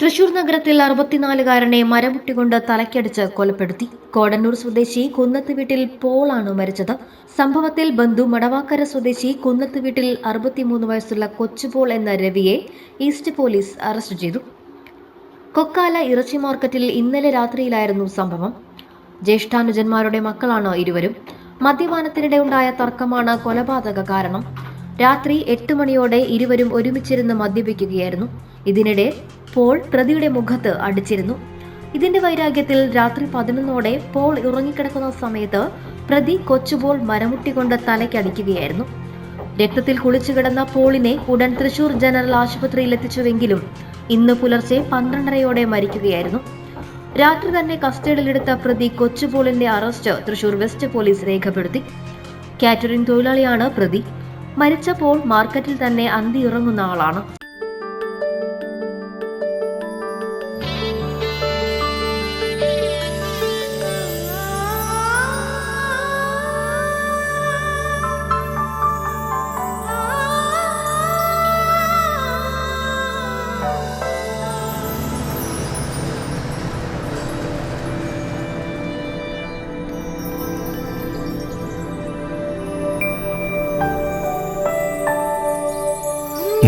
തൃശൂർ നഗരത്തിൽ അറുപത്തിനാലുകാരനെ മരമുട്ടികൊണ്ട് തലക്കടിച്ച് കൊലപ്പെടുത്തി. കോടന്നൂർ സ്വദേശി കുന്നത്ത് വീട്ടിൽ പോളാണ് മരിച്ചത്. സംഭവത്തിൽ ബന്ധു മടവാക്കര സ്വദേശി കുന്നത്ത് വീട്ടിൽ അറുപത്തിമൂന്ന് വയസ്സുള്ള കൊച്ചുപോൾ എന്ന രവിയെ ഈസ്റ്റ് പോലീസ് അറസ്റ്റ് ചെയ്തു. കൊക്കാല ഇറച്ചി മാർക്കറ്റിൽ ഇന്നലെ രാത്രിയിലായിരുന്നു സംഭവം. ജ്യേഷ്ഠാനുജന്മാരുടെ മക്കളാണ് ഇരുവരും. മദ്യപാനത്തിനിടെ ഉണ്ടായ തർക്കമാണ് കൊലപാതക കാരണം. രാത്രി എട്ട് മണിയോടെ ഇരുവരും ഒരുമിച്ചിരുന്ന് മദ്യപിക്കുകയായിരുന്നു. ഇതിനിടെ പോൾ പ്രതിയുടെ മുഖത്ത് അടിച്ചിരുന്നു. ഇതിന്റെ വൈരാഗ്യത്തിൽ രാത്രി പതിനൊന്നോടെ പോൾ ഉറങ്ങിക്കിടക്കുന്ന സമയത്ത് പ്രതി കൊച്ചുപോൾ മരമുട്ടികൊണ്ട് തലയ്ക്കടിക്കുകയായിരുന്നു. രക്തത്തിൽ കുളിച്ചു കിടന്ന പോളിനെ ഉടൻ തൃശൂർ ജനറൽ ആശുപത്രിയിൽ എത്തിച്ചുവെങ്കിലും ഇന്ന് പുലർച്ചെ പന്ത്രണ്ടരയോടെ മരിക്കുകയായിരുന്നു. രാത്രി തന്നെ കസ്റ്റഡിയിലെടുത്ത പ്രതി കൊച്ചുപോളിന്റെ അറസ്റ്റ് തൃശൂർ വെസ്റ്റ് പോലീസ് രേഖപ്പെടുത്തി. കാറ്ററിംഗ് തൊഴിലാളിയാണ് പ്രതി. മരിച്ച പോൾ മാർക്കറ്റിൽ തന്നെ അന്തി ഇറങ്ങുന്ന ആളാണ്.